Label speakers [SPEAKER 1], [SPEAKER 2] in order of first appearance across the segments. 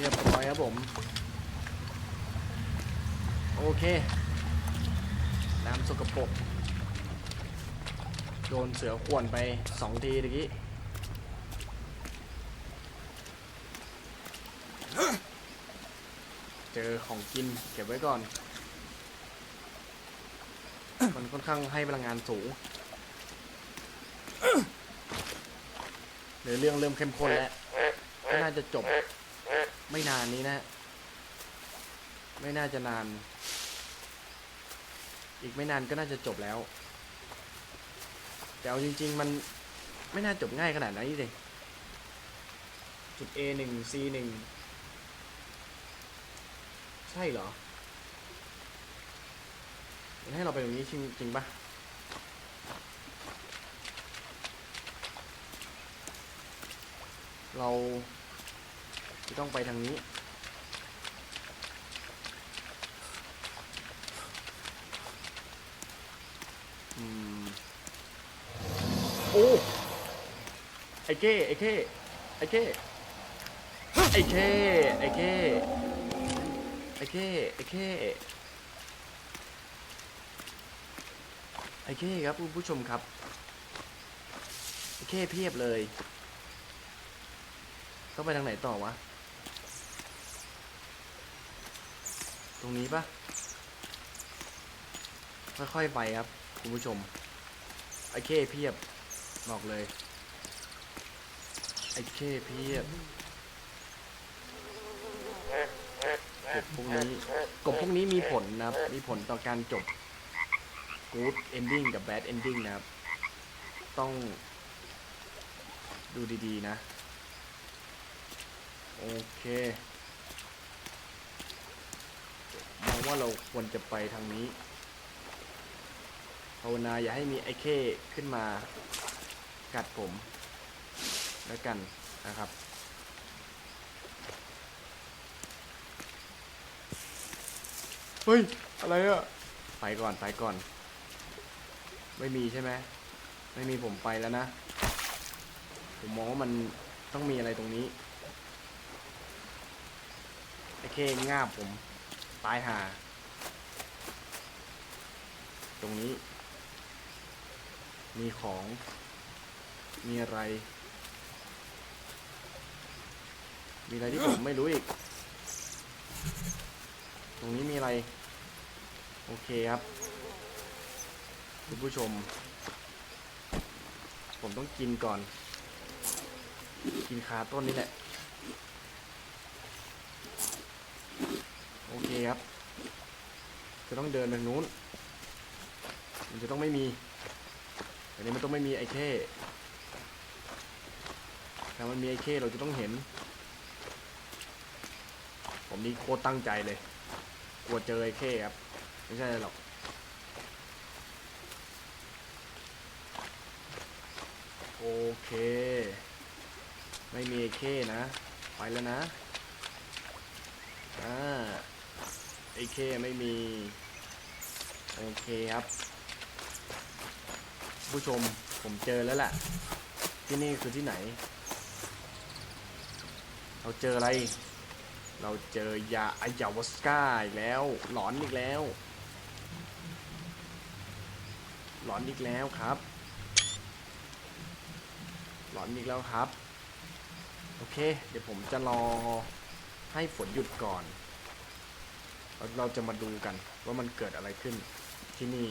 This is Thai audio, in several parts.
[SPEAKER 1] เรียบร้อยครับผม โอเค น้ำสกปรกโดนเสือข่วนไปสองทีตะกี้เจอของกินเก็บไว้ก่อน มันค่อนข้างให้พลังงานสูงเดี๋ยวเรื่องเริ่มเข้มข้นแล้ว ก็น่าจะจบ ไม่นานนี้นะ ไม่น่าจะนาน อีกไม่นานก็น่าจะจบแล้ว แต่เอาจริง ๆ มันไม่น่าจบง่ายขนาดนั้นเลยจุด A หนึ่ง C หนึ่งใช่เหรอ มันให้เราไปตรงนี้จริงจริงปะเรา ต้องไปทางนี้ อืม โอ้ ไอ้เก้ไอ้เก้ไอ้เก้ไอ้เก้ไอ้เก้ไอ้เก้ไอ้เก้ไอ้เก้ครับคุณผู้ชมครับ ไอ้เก้เพียบเลย ต้องไปทางไหนต่อวะ ตรงนี้ปะค่อยๆไปครับ คุณผู้ชม ไอเคเพียบ บอกเลย ไอเคเพียบกบพวกนี้กบพวกนี้มีผลนะครับ มีผลต่อการจบ good ending กับ bad ending นะครับ ต้องดูดีๆนะ โอเคมอง ว่าเราควรจะไปทางนี้ภาวนาอย่าให้มีไอ้เข้ขึ้นมากัดผมแล้วกันนะครับ เฮ้ย อะไรอะไปก่อนไปก่อน ไม่มีใช่ไหมไม่มีผมไปแล้วนะ ผมมองว่ามันต้องมีอะไรตรงนี้ไอ้เข้งาบผม ตายหาตรงนี้ มีของ มีอะไร มีอะไรที่ผมไม่รู้อีก ตรงนี้มีอะไร โอเคครับ คุณผู้ชม ผมต้องกินก่อน กินคาต้นนี้แหละ โอ เคครับ จะต้องเดินไปทางนู้น มันจะต้องไม่มีอันนี้มันต้องไม่มีไอ้เข้ถ้ามันมีไอ้เข้เราจะต้องเห็น ผมนี่โคตรตั้งใจเลย กลัวเจอไอ้เข้ครับ ไม่ใช่หรอกโอเค ไม่มีไอ้เข้นะ ไปแล้วนะ อ่า ไอ้เข้ไม่มี โอเคครับ ผู้ชมผมเจอแล้วแหละที่นี่คือที่ไหน เราเจออะไร เราเจอยาอายาวสกาอีกแล้ว หลอนอีกแล้ว หลอนอีกแล้วครับ หลอนอีกแล้วครับ โอเค เดี๋ยวผมจะรอให้ฝนหยุดก่อน เราจะมาดูกันว่ามันเกิดอะไรขึ้นที่นี่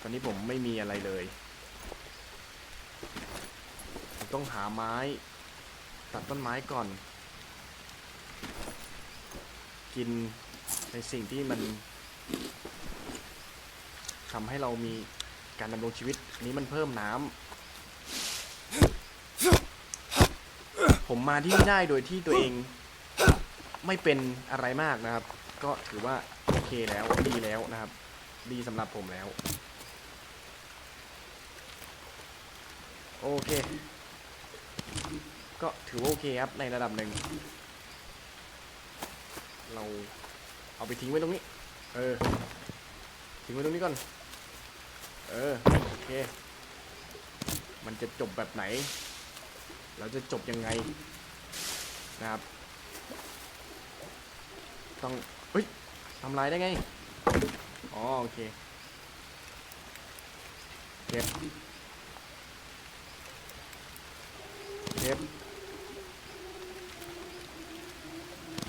[SPEAKER 1] ตอนนี้ผมไม่มีอะไรเลยผมต้องหาไม้ ตัดต้นไม้ก่อน กินในสิ่งที่มันทำให้เรามีการดำรงชีวิตนนี้มันเพิ่มน้ำผมมาที่นี่ได้โดยที่ตัวเอง ไม่เป็นอะไรมากนะครับ ก็ถือว่าโอเคแล้วดีแล้วนะครับ ดีสำหรับผมแล้ว โอเค ก็ถือว่าโอเคครับในระดับหนึ่ง เราเอาไปทิ้งไว้ตรงนี้ เออ ทิ้งไว้ตรงนี้ก่อน เออ โอเค มันจะจบแบบไหน เราจะจบยังไงนะครับ ต้องเฮ้ยทำลายได้ไง อ๋อโอเคเก็บเก็บ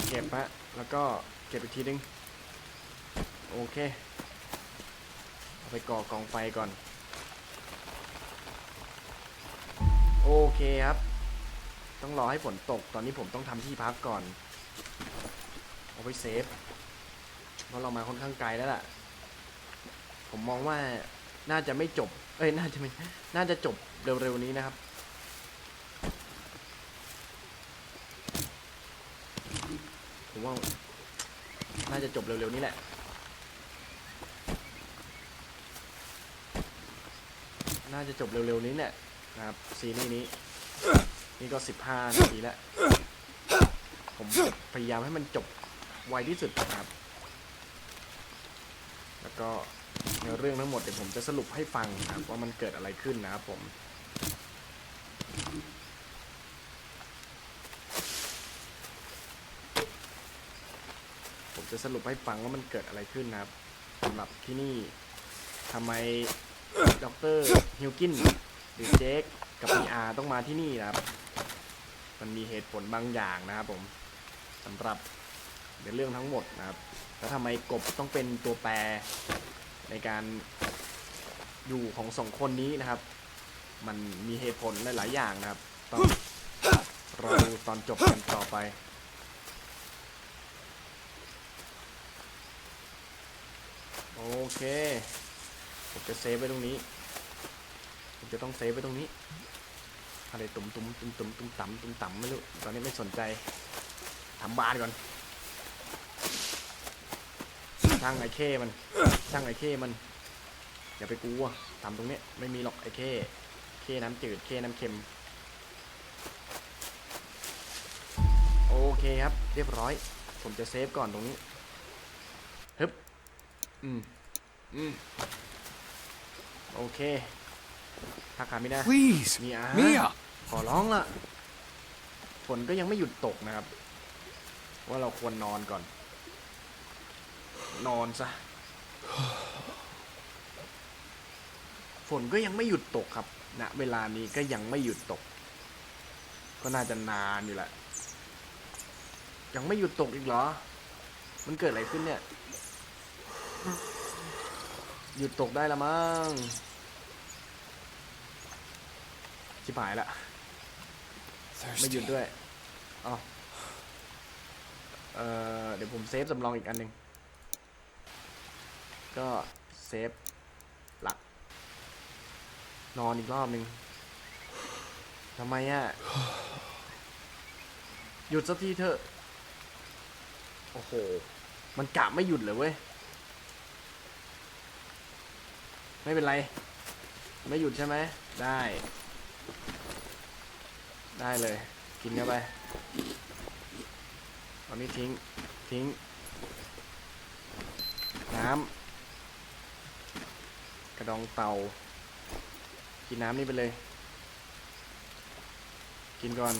[SPEAKER 1] เก็บฮะแล้วก็เก็บอีกทีนึง โอเค เอาไปก่อกองไฟก่อน โอเคครับ ต้องรอให้ฝนตก ตอนนี้ผมต้องทำที่พักก่อน เอาไว้เซฟ เพราะเรามาค่อนข้างไกลแล้วล่ะ ผมมองว่าน่าจะไม่จบ เอ้ย น่าจะไม่ น่าจะจบเร็วๆนี้นะครับ ผมว่า น่าจะจบเร็วๆนี้แหละน่าจะจบเร็วๆนี้แหละนะครับซีรีส์นี้ นี่ก็ 15 นาทีแล้ว ผมพยายามให้มันจบ ไวที่สุดนะครับ แล้วก็ในเรื่องทั้งหมดเดี๋ยวผมจะสรุปให้ฟังนะครับว่ามันเกิดอะไรขึ้นนะครับผมผมจะสรุปให้ฟังว่ามันเกิดอะไรขึ้นนะครับสำหรับที่นี่ทำไมด็อกเตอร์ฮิวกินหรือเจคกับพีอาต้องมาที่นี่นะครับ มันมีเหตุผลบางอย่างนะครับผมสำหรับ ในเรื่องทั้งหมดนะครับแล้วทำไมกบต้องเป็นตัวแปรในการอยู่ของสองคนนี้นะครับ มันมีเหตุผลหลาย ๆ อย่างนะครับต้องรอดูตอนจบกันต่อไปโอเค ผมจะเซฟไว้ตรงนี้ ผมจะต้องเซฟไว้ตรงนี้ อะไรตุ่มตุ่มตุ่มตุ่มตุ่มต่ำตุ่มต่ำไม่รู้ ตอนนี้ไม่สนใจ ทำบานก่อน ช่างไอ้เข้มัน ช่างไอ้เข้มัน อย่าไปกลัวทำตรงเนี้ยไม่มีหรอกไอ้เข้เข้น้ำจืดเข้น้ำเค็ม โอเคครับ เรียบร้อย ผมจะเซฟก่อนตรงนี้ฮึบอืมอืมโอเคถ้าขาดไม่ได้
[SPEAKER 2] Please,
[SPEAKER 1] มีอา
[SPEAKER 2] Mia.
[SPEAKER 1] ขอร้องละฝนก็ยังไม่หยุดตกนะครับ ว่าเราควรนอนก่อน นอนซะ ฝนก็ยังไม่หยุดตกครับณเวลานี้ก็ยังไม่หยุดตก ก็น่าจะนานอยู่แหละ ยังไม่หยุดตกอีกเหรอ มันเกิดอะไรขึ้นเนี่ย หยุดตกได้ละมั้งชิบหายละไม่หยุด
[SPEAKER 2] Thirsty.
[SPEAKER 1] ด้วยอ๋อเอ่อเดี๋ยวผมเซฟสำรองอีกอันหนึ่ง ก็เซฟหลัก นอนอีกรอบหนึ่งทำไมอะ หยุดสักทีเถอะ โอ้โห มันกะไม่หยุดเลยเว้ย ไม่เป็นไร ไม่หยุดใช่ไหม ได้ ได้เลย กินเข้าไปตอนนี้ทิ้ง ทิ้ง น้ำ ระดองเต่า กินน้ำนี่ไปเลย กินก่อน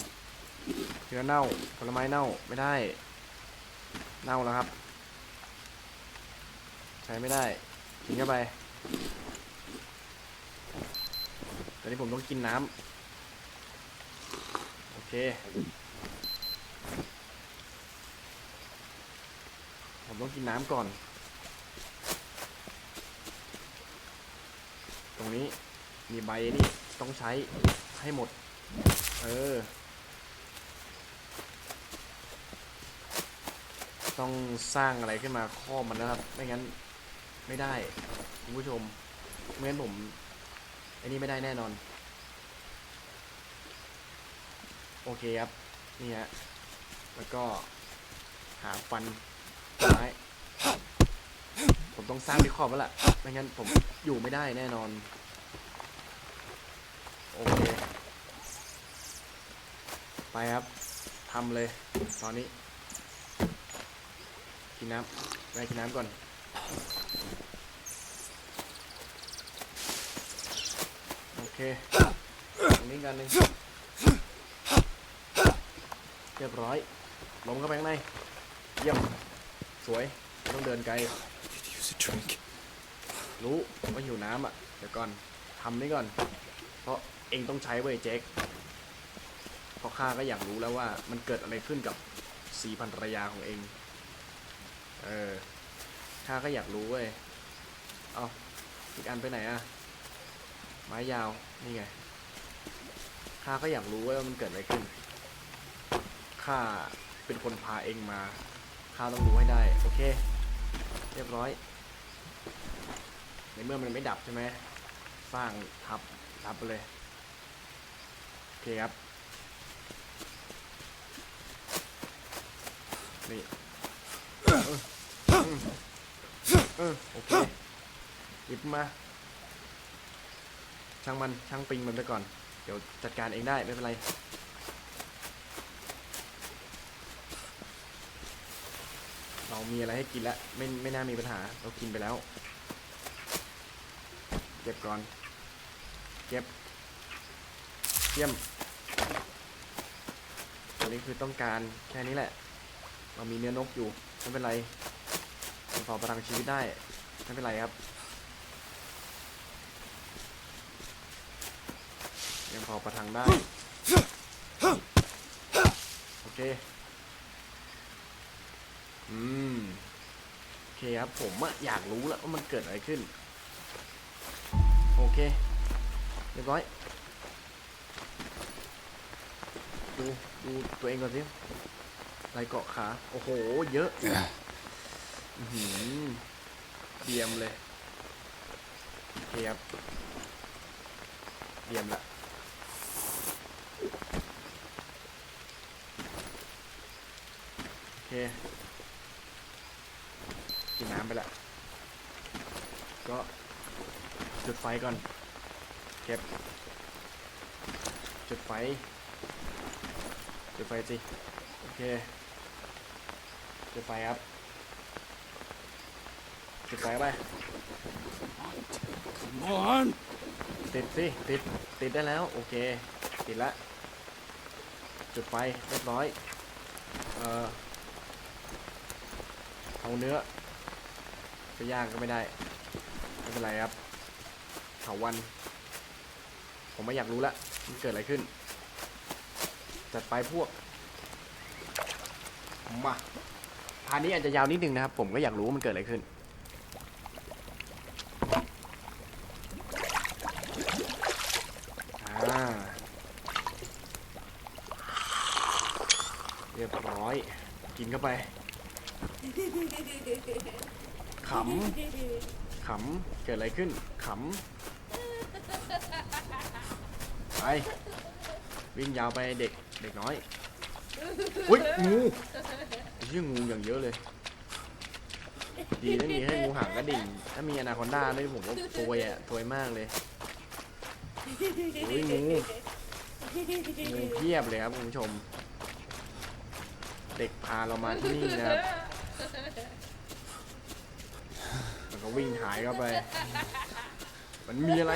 [SPEAKER 1] เนื้อเน่า ผลไม้เน่าไม่ได้ เน่าแล้วครับ ใช้ไม่ได้ กินเข้าไปตอนนี้ผมต้องกินน้ำโอเคผมต้องกินน้ำก่อน รงนี้ มีใบนี่ต้องใช้ให้หมด เออ ต้องสร้างอะไรขึ้นมาครอบมันนะครับ ไม่งั้นไม่ได้คุณผู้ชมไม่งั้นผมไอ้นี่ไม่ได้แน่นอน โอเคครับ นี่ฮะ แล้วก็หาฟันต้นไม้ ผมต้องสร้างที่ขอบแล้วล่ะไม่งั้นผมอยู่ไม่ได้แน่นอน โอเค ไปครับทำเลย ตอนนี้ กินน้ำไปกินน้ำก่อนโอเคตรงนี้กันหนึ่งเรียบร้อยลงเข้าไปข้างใน เยี่ยม สวย ไม่ต้องเดินไกล รู้ว่าหิวน้ำอะ เดี๋ยวก่อนทำนี่ก่อน เพราะเองต้องใช้เว้ยเจ๊กเพราะข้าก็อยากรู้แล้วว่ามันเกิดอะไรขึ้นกับสีพันรยาของเอง เออ ข้าก็อยากรู้เว้ย เอาอีกอันไปไหนอะไม้ยาว นี่ไง ข้าก็อยากรู้เว้ยว่ามันเกิดอะไรขึ้น ข้าเป็นคนพาเองมา ข้าต้องรู้ให้ได้ โอเค เรียบร้อย ในเมื่อมันไม่ดับใช่ไหมสร้างทับทับไปเลย โอเคครับ นี่เออโอเคหยิบมา ช่างมันช่างปิงมันไปก่อน เดี๋ยวจัดการเองได้ไม่เป็นไรเรามีอะไรให้กินแล้วไม่ไม่น่ามีปัญหา เรากินไปแล้ว เก็บก่อน เก็บเยี่ยมอันนี้คือต้องการแค่นี้แหละ เรามีเนื้อนกอยู่ ไม่เป็นไรยังพอประทังชีวิตได้ ไม่เป็นไรครับ ยังพอประทังได้ โอเค อืม โอเคครับ ผมอะอยากรู้แล้วว่ามันเกิดอะไรขึ้น เค เรียบร้อย ดู ดูตัวเองก่อนสิไรเกาะขา โอ้โห เยอะหือเดียมเลยเคครับเดียมละโอเค กินน้ำไปละ ก็ จุดไฟก่อน เก็บ จุดไฟ จุดไฟสิ โอเค จุดไฟครับ จุดไฟเข้าไป
[SPEAKER 2] Come on!
[SPEAKER 1] ติดสิ ติด ติดได้แล้ว โอเค ติดละ จุดไฟเรียบร้อย เอ่อ เอาเนื้อจะย่างก็ไม่ได้ ไม่เป็นไรครับ เถาวัน ผมไม่อยากรู้ละ มันเกิดอะไรขึ้น จัดไปพวก มาพานี้อาจจะยาวนิดนึงนะครับ ผมก็อยากรู้ว่ามันเกิดอะไรขึ้น เรียบร้อย กินเข้าไป ขำ ขำ เกิดอะไรขึ้น ขำ ไปวิ่งยาวไปเด็กเด็กน้อยอุ้ยงูไอ้เหี้ยงูอย่างเยอะเลย ดีนะมีให้งูหางกระดิ่ง ถ้ามีอนาคอนด้าด้วยผมก็โวยอะโวยมากเลยอุ้ยงูงูเพียบเลยครับคุณผู้ชม เด็กพาเรามาที่นี่นะครับมันก็วิ่งหายเข้าไป มันมีอะไร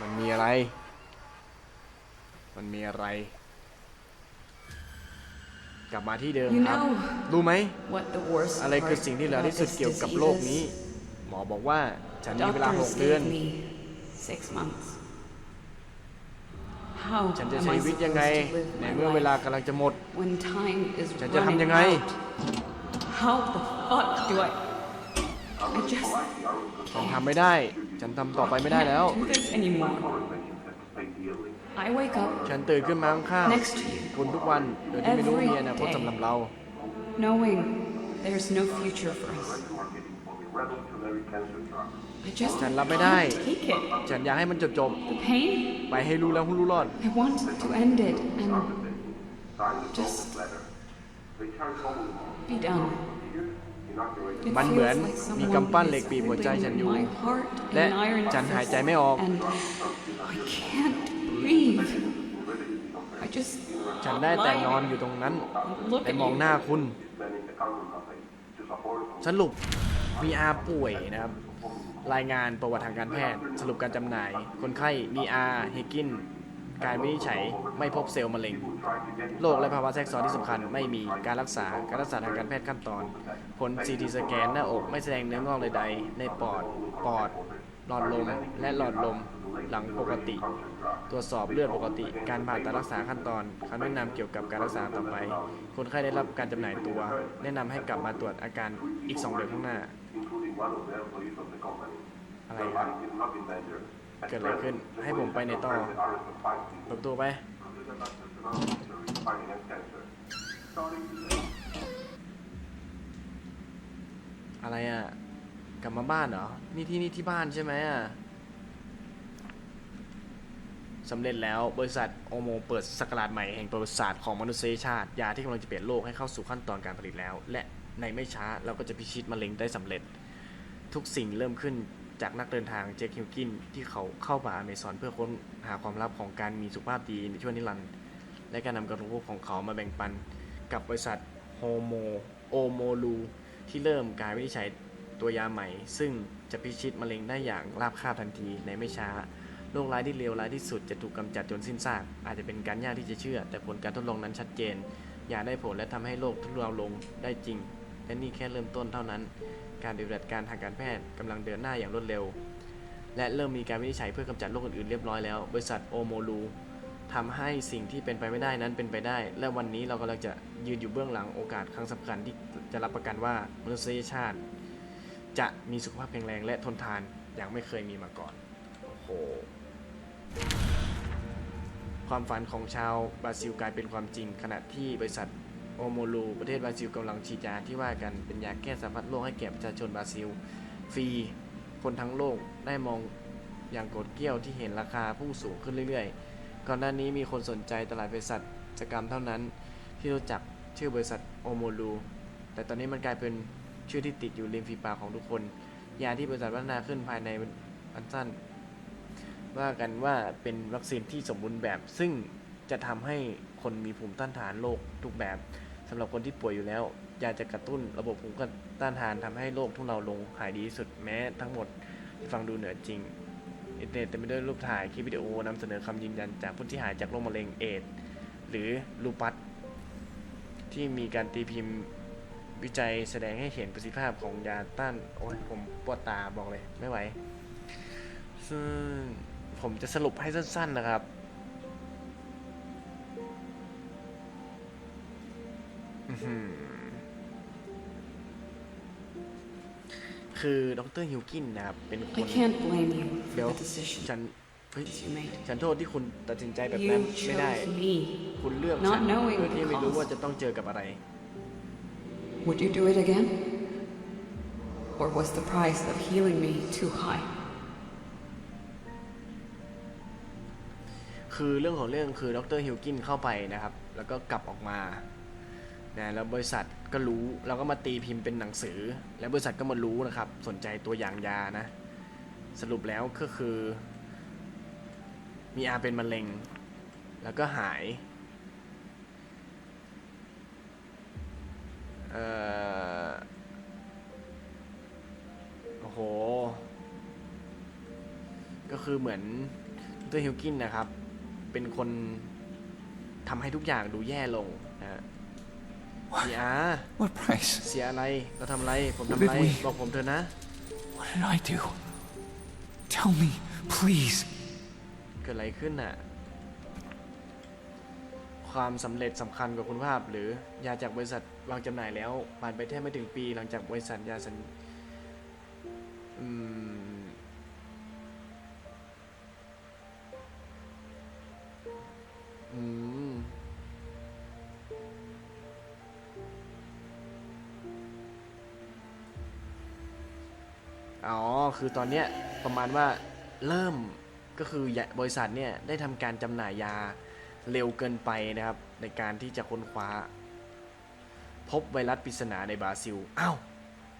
[SPEAKER 1] มันมีอะไร มันมีอะไร กลับมาที่เดิม
[SPEAKER 3] You
[SPEAKER 1] ครับ
[SPEAKER 3] know
[SPEAKER 1] รู้ไหม
[SPEAKER 3] what the worst
[SPEAKER 1] อะไรคือ
[SPEAKER 3] part
[SPEAKER 1] สิ่งที่เลว
[SPEAKER 3] about
[SPEAKER 1] ที่สุด
[SPEAKER 3] this
[SPEAKER 1] เกี่ยวกับ
[SPEAKER 3] disease
[SPEAKER 1] โลกนี้
[SPEAKER 3] is?
[SPEAKER 1] หมอบอกว่า ฉันมีเวลา
[SPEAKER 3] Doctors
[SPEAKER 1] หกเดือน
[SPEAKER 3] gave me six months. How
[SPEAKER 1] ฉันจะ
[SPEAKER 3] am
[SPEAKER 1] ใช้
[SPEAKER 3] I
[SPEAKER 1] ชีวิตยังไง
[SPEAKER 3] supposed to live
[SPEAKER 1] ใน
[SPEAKER 3] my
[SPEAKER 1] เมื่อเวลา
[SPEAKER 3] life
[SPEAKER 1] กำลังจะหมด
[SPEAKER 3] when time is
[SPEAKER 1] ฉันจะ
[SPEAKER 3] running
[SPEAKER 1] ทำยังไง
[SPEAKER 3] out? How the fuck do I? I just
[SPEAKER 1] ฉันทำไม่ได้ ฉันทำต่อไปไม่ได้แล้ว
[SPEAKER 3] can't do this anymore. I wake up
[SPEAKER 1] ฉันตื่นขึ้นมาข้าง
[SPEAKER 3] next to you,
[SPEAKER 1] ๆคุณทุกวัน โดยที่ไม่รู้ว่ามีอนาคตสำหรับเรา
[SPEAKER 3] knowing there's no future for us. I just
[SPEAKER 1] ฉันรับไม่ได้
[SPEAKER 3] can't take it.
[SPEAKER 1] ฉันอยากให้มันจบจบ
[SPEAKER 3] The pain.
[SPEAKER 1] ๆไปให้รู้แล้วรู้รอด
[SPEAKER 3] I want to end it and just be done.
[SPEAKER 1] มันเหมือนมีกำปั้นเหล็กบีบหัวใจฉันอยู่ และฉันหายใจไม่ออก ฉันได้แต่นอนอยู่ตรงนั้นและ
[SPEAKER 3] at
[SPEAKER 1] มองหน้าคุณ สรุปมีอาป่วยนะครับ รายงานประวัติทางการแพทย์ สรุปการจำหน่าย คนไข้มีอาเฮกิน การวินิจฉัยไม่พบเซลล์มะเร็ง โรคและภาวะแทรกซ้อนที่สำคัญไม่มีการรักษาการรักษาทางการแพทย์ขั้นตอน ผล CT สแกนหน้าอกไม่แสดงเนื้องอกใดๆในปอดปอด หลอดลม และหลอดลมหลังปกติ ตรวจสอบเลือดปกติ การผ่าตัดรักษาขั้นตอนคำแนะนำเกี่ยวกับการรักษาต่อไป คนไข้ได้รับการจำหน่ายตัว แนะนำให้กลับมาตรวจอาการอีก 2 เดือนข้างหน้าอะไรครับ เกิดอะไรขึ้น ให้ผมไปในต่อเปิดประตูไป อะไรอะ กลับมาบ้านเหรอ นี่ที่นี่ที่บ้านใช่ไหมอะสำเร็จแล้วบริษัทโอโมเปิดสกราชใหม่แห่งประวัติศาสตร์ของมนุษยชาติ ยาที่กำลังจะเปลี่ยนโลกให้เข้าสู่ขั้นตอนการผลิตแล้ว และในไม่ช้าเราก็จะพิชิตมะเร็งได้สำเร็จ ทุกสิ่งเริ่มขึ้น จากนักเดินทางเจคฮิวกินที่เขาเข้าป่าอเมซอนเพื่อค้นหาความลับของการมีสุขภาพดีในช่วงนิรันดร์และการนำกระรู้ของเขามาแบ่งปันกับบริษัทโฮโมโอโมลูที่เริ่มการวินิจฉัยตัวยาใหม่ ซึ่งจะพิชิตมะเร็งได้อย่างราบคาบทันทีในไม่ช้าโรคร้ายที่เลวร้ายที่สุดจะถูกกำจัดจนสิ้นซาก อาจจะเป็นการยากที่จะเชื่อ แต่ผลการทดลองนั้นชัดเจนยาได้ผลและทำให้โรคทุเลาลงได้จริง และนี่แค่เริ่มต้นเท่านั้น การปฏิบัติการทางการแพทย์กำลังเดินหน้าอย่างรวดเร็ว และเริ่มมีการวินิจฉัยเพื่อกำจัดโรคอื่นๆเรียบร้อยแล้ว บริษัทโอโมลูทำให้สิ่งที่เป็นไปไม่ได้นั้นเป็นไปได้ และวันนี้เรากำลังจะยืนอยู่เบื้องหลังโอกาสครั้งสำคัญที่จะรับประกันว่ามนุษยชาติ จะมีสุขภาพแข็งแรงและทนทานอย่างไม่เคยมีมาก่อนโอ้โหความฝันของชาวบราซิลกลายเป็นความจริงขณะที่บริษัท โอโมลูประเทศบราซิลกำลังฉีดยาที่ว่ากันเป็นยาแก้สารพัดโรคให้แก่ประชาชนบราซิล ฟรี คนทั้งโลกได้มองอย่างโกรธเกี้ยวที่เห็นราคาพุ่งสูงขึ้นเรื่อยๆ ก่อนหน้านี้มีคนสนใจตลาดบริษัทจกรรมเท่านั้น ที่รู้จักชื่อบริษัทโอโมลูแต่ตอนนี้มันกลายเป็นชื่อที่ติดอยู่ริมฝีปากของทุกคน ยาที่บริษัทพัฒนาขึ้นภายในอันสั้น ว่ากันว่าเป็นวัคซีนที่สมบูรณ์แบบซึ่ง จะทำให้คนมีภูมิต้านทานโรคทุกแบบสำหรับคนที่ป่วยอยู่แล้วยาจะกระตุ้นระบบภูมิต้านทานทำให้โรคทุเลาลงหายดีสุดแม้ทั้งหมดฟังดูเหนือจริงอินเทอร์เน็ตเต็มไปด้วยรูปถ่ายคลิปวิดีโอนำเสนอคำยืนยันจากผู้ที่หายจากโรคมะเร็งเอดหรือลูปัสที่มีการตีพิมพ์วิจัยแสดงให้เห็นประสิทธิภาพของยาต้านโอ้ยผมปวดตาบอกเลยไม่ไหวซึ่งผมจะสรุปให้สั้น ๆนะครับ คือดรฮิวกินนะครับ เป็นค
[SPEAKER 3] I
[SPEAKER 1] น
[SPEAKER 3] can't blame you
[SPEAKER 1] เดี๋ยว
[SPEAKER 3] for the decision
[SPEAKER 1] ฉันเฮ้ย
[SPEAKER 3] you made.
[SPEAKER 1] ฉันโทษที่คุณตัดสินใจแบบนั้น
[SPEAKER 3] You
[SPEAKER 1] ไม่ได้
[SPEAKER 3] chose me.
[SPEAKER 1] คุณเลือก
[SPEAKER 3] Not
[SPEAKER 1] ฉัน
[SPEAKER 3] knowing
[SPEAKER 1] เพื่อที่ไม่รู้
[SPEAKER 3] the cost.
[SPEAKER 1] ว่าจะต้องเจอกับอะไร
[SPEAKER 3] Would you do it again? Or was the price of healing me too high?
[SPEAKER 1] คือเรื่องของเรื่องคือดรฮิวกินเข้าไปนะครับ แล้วก็กลับออกมา นะแล้วบริษัทก็รู้แล้วก็มาตีพิมพ์เป็นหนังสือ แล้วบริษัทก็มารู้นะครับ สนใจตัวอย่างยานะ สรุปแล้วก็คือ มีอาเป็นมะเร็ง แล้วก็หายเอ่อโอ้โห ก็คือเหมือนดรฮิวกินนะครับ เป็นคนทำให้ทุกอย่างดูแย่ลงนะ ฮะมีอา
[SPEAKER 2] What price?
[SPEAKER 1] เสียอะไร เราทำอะไร ผมทำอะไร
[SPEAKER 2] Did we-
[SPEAKER 1] บอกผมเถอะนะ
[SPEAKER 2] What did I do? Tell me, please.
[SPEAKER 1] เกิดอะไรขึ้นน่ะ ความสำเร็จสำคัญกว่าคุณภาพ หรือยาจากบริษัทวางจำหน่ายแล้วผ่านไปแทบไม่ถึงปี หลังจากบริษัทยาสัญอืมอืม อ๋อ คือตอนเนี้ยประมาณว่าเริ่มก็คือบริษัทเนี่ยได้ทำการจำหน่ายยาเร็วเกินไปนะครับ ในการที่จะค้นคว้า พบไวรัสปริศนาในบราซิลอ้าว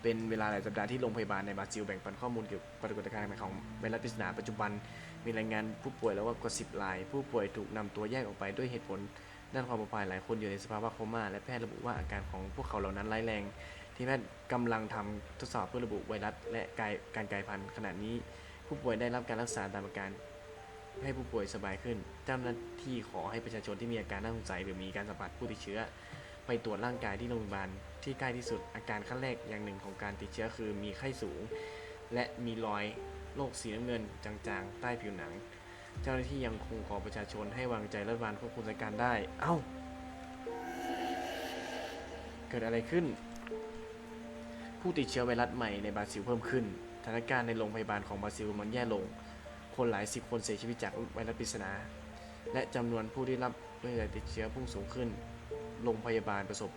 [SPEAKER 1] เป็นเวลาหลายสัปดาห์ที่โรงพยาบาลในบราซิลแบ่งปันข้อมูลเกี่ยวกับปรากฏการณ์ของไวรัสปริศนาปัจจุบันมีรายงานผู้ป่วยแล้วว่ากว่า10ราย ผู้ป่วยถูกนำตัวแยกออกไปด้วยเหตุผลด้านความปลอดภัยหลายคนอยู่ในสภาวะโคม่าและแพทย์ระบุว่าอาการของพวกเขาเหล่านั้นร้ายแรง ที่แพทย์กำลังทำทดสอบเพื่อระบุไวรัสและกายการกลายพันธุ์ขณะนี้ผู้ป่วยได้รับการรักษาตามอาการให้ผู้ป่วยสบายขึ้น เจ้าหน้าที่ขอให้ประชาชนที่มีอาการน่าสงสัยหรือมีการสัมผัสผู้ติดเชื้อ ไปตรวจร่างกายที่โรงพยาบาลที่ใกล้ที่สุดอาการขั้นแรกอย่างหนึ่งของการติดเชื้อคือมีไข้สูง และมีรอยโรคสีน้ำเงินจางๆ ใต้ผิวหนัง เจ้าหน้าที่ยังคงขอประชาชนให้วางใจรัฐบาลควบคุมสถานการณ์ได้ เอ้า เกิดอะไรขึ้น ผู้ติดเชื้อไวรัสใหม่ในบราซิลเพิ่มขึ้น สถานการณ์ในโรงพยาบาลของบราซิลมันแย่ลง คนหลายสิบคนเสียชีวิตจากไวรัสปริศนา และจำนวนผู้ที่รับด้วยการติดเชื้อพุ่งสูงขึ้น โรงพยาบาลประสบ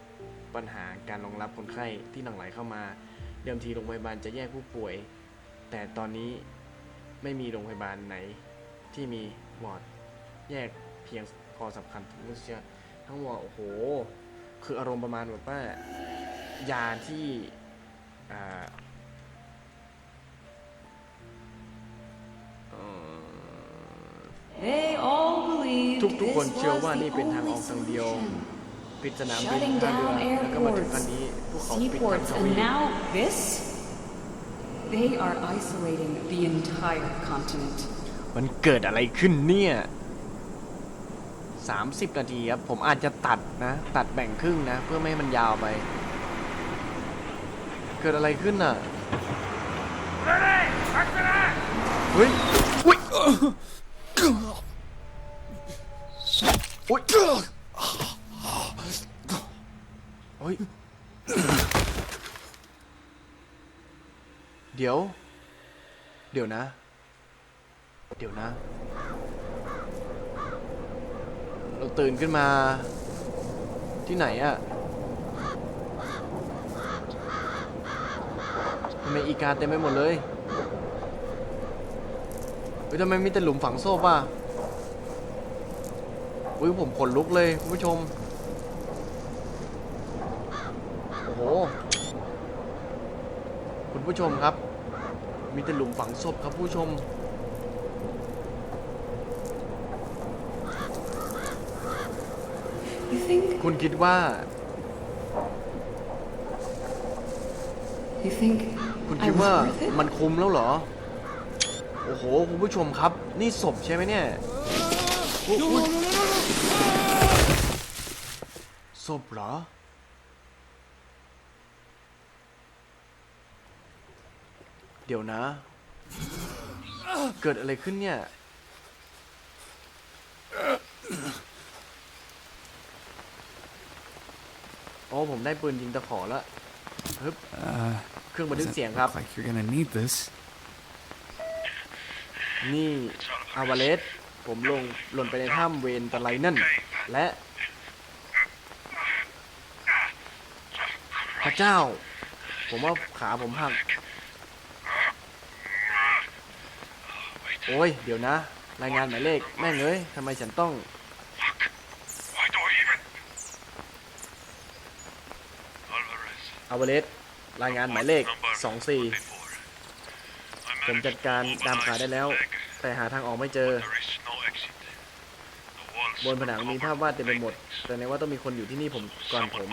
[SPEAKER 1] ปัญหาการรองรับคนไข้ที่หลั่งไหลเข้ามา เดิมทีโรงพยาบาลจะแยกผู้ป่วย แต่ตอนนี้ไม่มีโรงพยาบาลไหน ที่มีวอร์ดแยกเพียงพอสำคัญผู้ติดเชื้อทั้งวอร์ดโอ้โห คืออารมณ์ประมาณแบบว่ายาที่ ทุกทุกคน
[SPEAKER 3] this
[SPEAKER 1] เชื่อ
[SPEAKER 3] was
[SPEAKER 1] ว่า
[SPEAKER 3] the
[SPEAKER 1] นี่เป็นทางอ
[SPEAKER 3] only
[SPEAKER 1] อกทางเดียว
[SPEAKER 3] solution.
[SPEAKER 1] ปิดสนามบิน
[SPEAKER 3] Shutting
[SPEAKER 1] ท่าเรือ
[SPEAKER 3] down
[SPEAKER 1] แล้วก็มาถึง
[SPEAKER 3] airports,
[SPEAKER 1] อันนี้พวกเขาปิดทั้ง
[SPEAKER 3] seaports,
[SPEAKER 1] ทวี
[SPEAKER 3] and
[SPEAKER 1] ป
[SPEAKER 3] now this? They are isolating the entire continent.
[SPEAKER 1] มันเกิดอะไรขึ้นเนี่ยสามสิบนาทีครับ ผมอาจจะตัดนะ ตัดแบ่งครึ่งนะ เพื่อไม่ให้มันยาวไป เกิดอะไรขึ้นน่ะเฮ้ยอุ้ยอุ้ยเฮ้ยเดี๋ยว เดี๋ยวนะ เดี๋ยวนะ เราตื่นขึ้นมาที่ไหนอะ ทำไมอีกาเต็มไปหมดเลยเฮ้ยทำไมมีแต่หลุมฝังศพอะอุ้ยผมขนลุกเลยคุณผู้ชม โอ้โห คุณผู้ชมครับ มีแต่หลุมฝังศพครับผู้ชม คุณคิดว่า
[SPEAKER 3] You think
[SPEAKER 1] คุณคิดว่ามันคุ้มแล้วเหรอ โอ้โห คุณผู้ชมครับ นี่ศพใช่ไหมเนี่ยอุ๊ยอุ๊ยศพเหรอ เดี๋ยวนะ เกิดอะไรขึ้นเนี่ยอ๋อผมได้ปืนยิงตะขอแล้ว ฮึบ
[SPEAKER 2] Uh,
[SPEAKER 1] เครื่องบันทึก
[SPEAKER 2] doesn't
[SPEAKER 1] เสียงครับ
[SPEAKER 2] look like you're gonna need this.
[SPEAKER 1] นี่อาวาเลสผมลงหล่นไปในถ้ำเวนตะไลนั่น และ พระเจ้า ผมว่าขาผมหัก โอ้ย เดี๋ยวนะ รายงานหมายเลข แม่งเอ้ยทำไมฉันต้อง
[SPEAKER 4] Why do I even? Alvarez.
[SPEAKER 1] อา วาเลสรายงานหมายเลข 24 ผมจัดการดามขาได้แล้ว แต่หาทางออกไม่เจอ บนผนังมีภาพวาดเต็มไปหมด แต่ในว่าต้องมีคนอยู่ที่นี่ผมก่อนผม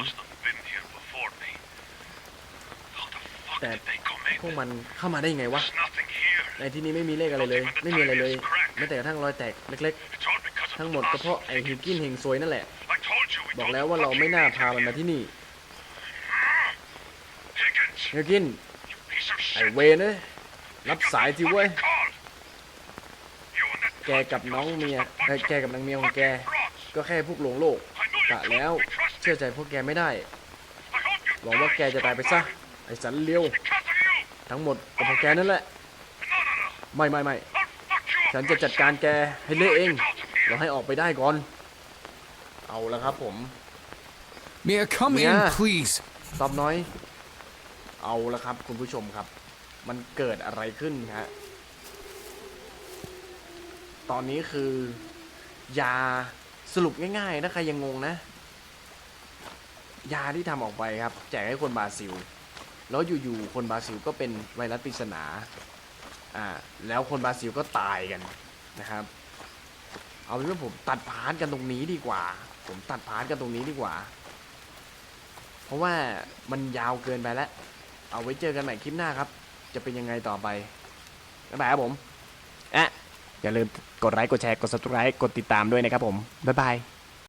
[SPEAKER 1] แต่พวกมันเข้ามาได้ยังไงวะ ในที่นี้ไม่มีเลขอะไรเลย ไม่มีอะไรเลยแม้แต่กระทั่งรอยแตกเล็กๆ ทั้งหมดก็เพราะไอ้ฮิวกินเฮงซวยนั่นแหละ บอกแล้วว่าเราไม่น่าพามันมาที่นี่
[SPEAKER 4] Higgins,
[SPEAKER 1] ฮิวกิน
[SPEAKER 4] you piece of
[SPEAKER 1] ไอ้
[SPEAKER 4] shit.
[SPEAKER 1] เวนเอ้ยรับ
[SPEAKER 4] Pick up
[SPEAKER 1] สาย
[SPEAKER 4] the
[SPEAKER 1] ทีเว้ย
[SPEAKER 4] fucking call. You and that
[SPEAKER 1] แกกับน้องเมียเอ้ยแกกับนางเมียของแก
[SPEAKER 4] fucking frauds.
[SPEAKER 1] ก็แค่พวกหลงโลก
[SPEAKER 4] I know you
[SPEAKER 1] กะ
[SPEAKER 4] can't
[SPEAKER 1] แล้ว
[SPEAKER 4] be trusted.
[SPEAKER 1] เชื่อใจพวกแกไม่ได้
[SPEAKER 4] I hope you
[SPEAKER 1] หวังว่า
[SPEAKER 4] die,
[SPEAKER 1] แกจะตายไปซะ ไอ้สันเลียว
[SPEAKER 4] because of you.
[SPEAKER 1] ทั้งหมดก็เพราะแกนั่นแหละ
[SPEAKER 4] No, no, no.
[SPEAKER 1] ไม่ไม่ไม่
[SPEAKER 4] I'll fuck you up
[SPEAKER 1] ฉันจะจัดการแกให้เละเอง
[SPEAKER 4] Get out of here.
[SPEAKER 1] เราให้ออกไปได้ก่อน เอาละครับผม
[SPEAKER 2] Mia, come
[SPEAKER 1] Yeah.
[SPEAKER 2] in, please.
[SPEAKER 1] ตอบน้อย เอาละครับคุณผู้ชมครับ มันเกิดอะไรขึ้นฮะ ตอนนี้คือยาสรุปง่ายๆถ้าใครยังงงนะ ยาที่ทำออกไปครับ แจกให้คนบราซิล แล้วอยู่ๆคนบราซิลก็เป็นไวรัสปริศนาอ่าแล้วคนบราซิลก็ตายกันนะครับ เอาเป็นว่าผมตัดพาร์ทกันตรงนี้ดีกว่า ผมตัดพาร์ทกันตรงนี้ดีกว่า เพราะว่ามันยาวเกินไปแล้ว เอาไว้เจอกันใหม่คลิปหน้าครับ จะเป็นยังไงต่อไปบ๊ายบายครับผมอะอย่าลืมกดไลค์กดแชร์กด subscribe กดติดตามด้วยนะครับผมบ๊ายบาย